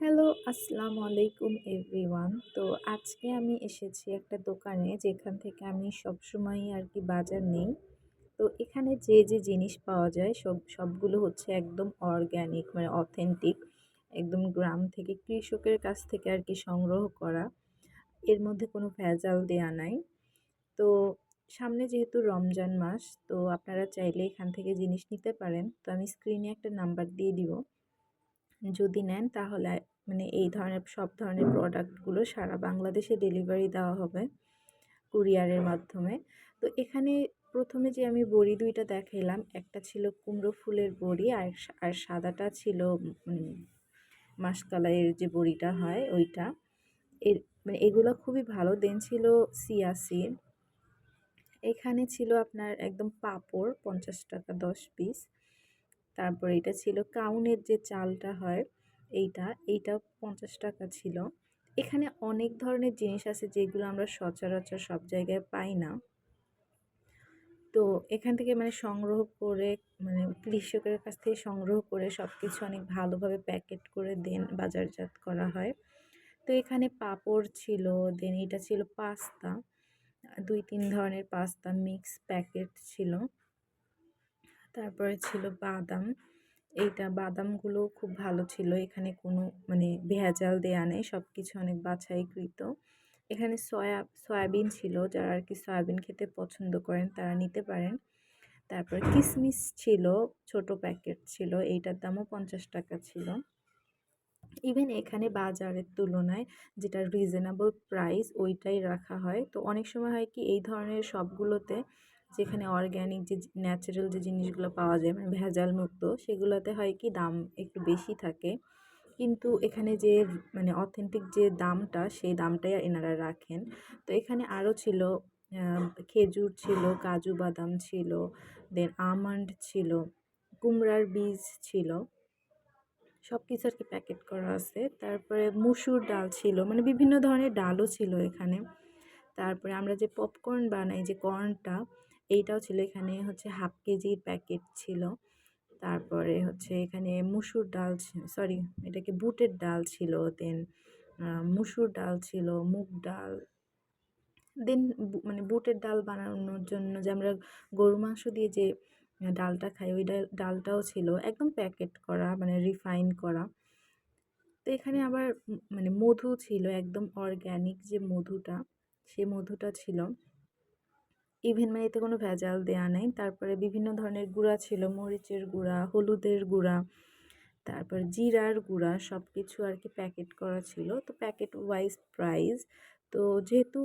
Hello, আসসালামু আলাইকুম everyone. তো আজকে আমি এসেছি একটা দোকানে যেখান থেকে আমি সবসময়ই আর কি বাজার নেই। তো এখানে যে যে জিনিস পাওয়া যায় সব, সবগুলো হচ্ছে একদম অর্গ্যানিক মানে অথেন্টিক। একদম গ্রাম থেকে কৃষকের কাছ থেকে আর কি সংগ্রহ করা। এর মধ্যে কোনো ভেজাল দেয়া নাই। তো সামনে যেহেতু রমজান মাস, তো আপনারা চাইলে এখান থেকে জিনিস নিতে পারেন। তো আমি স্ক্রিনে একটা নাম্বার দিয়ে দিব। যদি নেন তাহলে মানে এই ধরনের, সব ধরনের প্রোডাক্টগুলো সারা বাংলাদেশে ডেলিভারি দেওয়া হবে কুরিয়ারের মাধ্যমে। তো এখানে প্রথমে যে আমি বড়ি দুইটা দেখাইলাম, একটা ছিল কুমড়ো ফুলের বড়ি আর আর সাদাটা ছিল মাসকালাইয়ের যে বড়িটা হয় ওইটা। এর মানে এগুলো খুবই ভালো। দেন ছিল সিয়াসিড এখানে ছিল আপনার একদম পাপড়, পঞ্চাশ টাকা দশ পিস তারপর এটা ছিল কাউনের যে চালটা হয়, এইটা এইটা পঞ্চাশ টাকা ছিল। এখানে অনেক ধরনের জিনিস আছে যেগুলো আমরা সচরাচর সব জায়গায় পাই না। তো এখান থেকে মানে সংগ্রহ করে মানে কৃষকের কাছ থেকে সংগ্রহ করে সব কিছু অনেক ভালোভাবে প্যাকেট করে দেন, বাজারজাত করা হয়। তো এখানে পাপড় ছিল, দেন এটা ছিল পাস্তা, দুই, তিন ধরনের পাস্তা মিক্স প্যাকেট ছিল। তারপরে ছিল বাদাম। এইটা বাদামগুলো খুব ভালো ছিল। এখানে কোনো মানে ভেজাল দেয়া নেই। সব কিছু অনেক বাছাইকৃত। এখানে সয়া, সয়াবিন ছিল। যারা আর কি সয়াবিন খেতে পছন্দ করেন তারা নিতে পারেন। তারপর কিসমিস ছিল। ছোট প্যাকেট ছিল। এইটার দামও পঞ্চাশ টাকা ছিল। ইভেন এখানে বাজারের তুলনায় যেটা রিজনেবল প্রাইস ওইটাই রাখা হয়। তো অনেক সময় হয় কি, এই ধরনের সবগুলোতে যেখানে অর্গ্যানিক যে ন্যাচারাল যে জিনিসগুলো পাওয়া যায় মানে ভেজাল মুক্ত, সেগুলোতে হয় কি দাম একটু বেশি থাকে। কিন্তু এখানে যে মানে অথেন্টিক যে দামটা, সেই দামটাই এনারা রাখেন। তো এখানে আরও ছিল খেজুর ছিল, কাজু বাদাম ছিল দেন আমন্ড ছিল, কুমড়ার বীজ ছিল। সব কিছু আর কি প্যাকেট করা আছে। তারপরে মুসুর ডাল ছিল মানে বিভিন্ন ধরনের ডালও ছিল এখানে। তারপরে আমরা যে পপকর্ন বানাই, যে কর্নটা এইটাও ছিল এখানে হচ্ছে হাফ কেজির প্যাকেট ছিল। তারপরে হচ্ছে এখানে মুসুর ডাল সরি এটাকে বুটের ডাল ছিল দেন মুসুর ডাল ছিল, মুগ ডাল। দেন মানে বুটের ডাল বানানোর জন্য যে আমরা গরু মাংস দিয়ে যে ডালটা খাই, ওই ডাল, ডালটাও ছিল, একদম প্যাকেট করা মানে রিফাইন করা। তো এখানে আবার মানে মধু ছিল, একদম অর্গ্যানিক যে মধুটা, সে মধুটা ছিল। ইভেন মানে এতে কোনো ভেজাল দেওয়া নেই। তারপরে বিভিন্ন ধরনের গুঁড়া ছিল, মরিচের গুঁড়া, হলুদের গুঁড়া, তারপর জিরার গুঁড়া সব কিছু আর কি প্যাকেট করা ছিল। তো প্যাকেট ওয়াইজ প্রাইস তো যেহেতু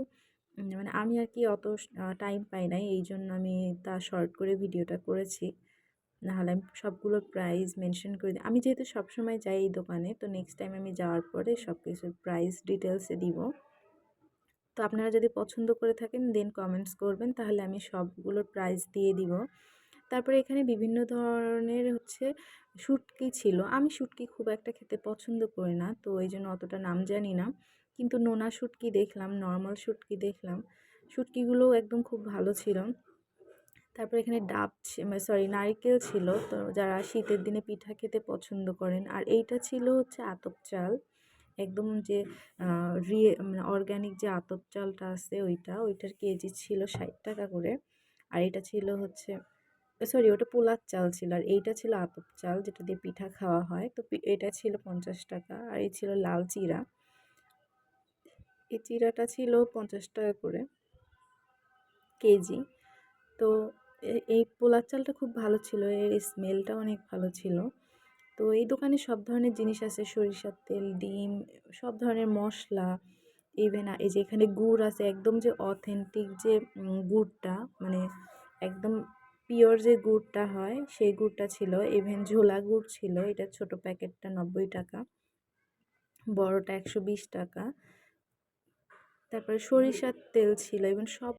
মানে আমি আর কি অত টাইম পাই নাই, এই জন্য আমি তা শর্ট করে ভিডিওটা করেছি। নাহলে আমি সবগুলো প্রাইস মেনশন করে দিই আমি যেহেতু সবসময় যাই এই দোকানে, তো নেক্সট টাইম আমি যাওয়ার পরে সব কিছুর প্রাইস ডিটেলসে দিব। তো আপনারা যদি পছন্দ করে থাকেন দেন কমেন্টস করবেন। তাহলে আমি সবগুলোর প্রাইস দিয়ে দিব। তারপরে এখানে বিভিন্ন ধরনের হচ্ছে শুটকি ছিল। আমি শুটকি খুব একটা খেতে পছন্দ করি না, তো এই জন্য অতটা নাম জানি না। কিন্তু নোনা শুটকি দেখলাম নর্মাল শুটকি দেখলাম। শুটকিগুলোও একদম খুব ভালো ছিল। তারপর এখানে ডাব সরি নারিকেল ছিল। তো যারা শীতের দিনে পিঠা খেতে পছন্দ করেন, আর এইটা ছিল হচ্ছে আতপ চাল। একদম যে রিয়ে মানে অর্গ্যানিক যে আতপ চালটা আছে ওইটা, ওইটার কেজি ছিল ষাট টাকা করে। আর এটা ছিল হচ্ছে সরি ওটা পোলার চাল ছিল। আর এইটা ছিল আতপ চাল যেটা দিয়ে পিঠা খাওয়া হয়। তো এটা ছিল পঞ্চাশ টাকা। আর এই ছিল লাল চিরা। এই চিরাটা ছিল পঞ্চাশ টাকা করে কেজি। তো এই পোলার চালটা খুব ভালো ছিল। এর স্মেলটা অনেক ভালো ছিল। তো এই দোকানে সব ধরনের জিনিস আছে, সরিষার তেল, ডিম, সব ধরনের মশলা ইভেন এই যে এখানে গুড় আছে, একদম যে অথেন্টিক যে গুড়টা মানে একদম পিওর যে গুড়টা হয়, সেই গুড়টা ছিল ইভেন ঝোলা গুড় ছিল, এটা ছোট প্যাকেটটা নব্বই টাকা, বড়টা একশো বিশ টাকা, তারপরে সরিষার তেল ছিল ইভেন সব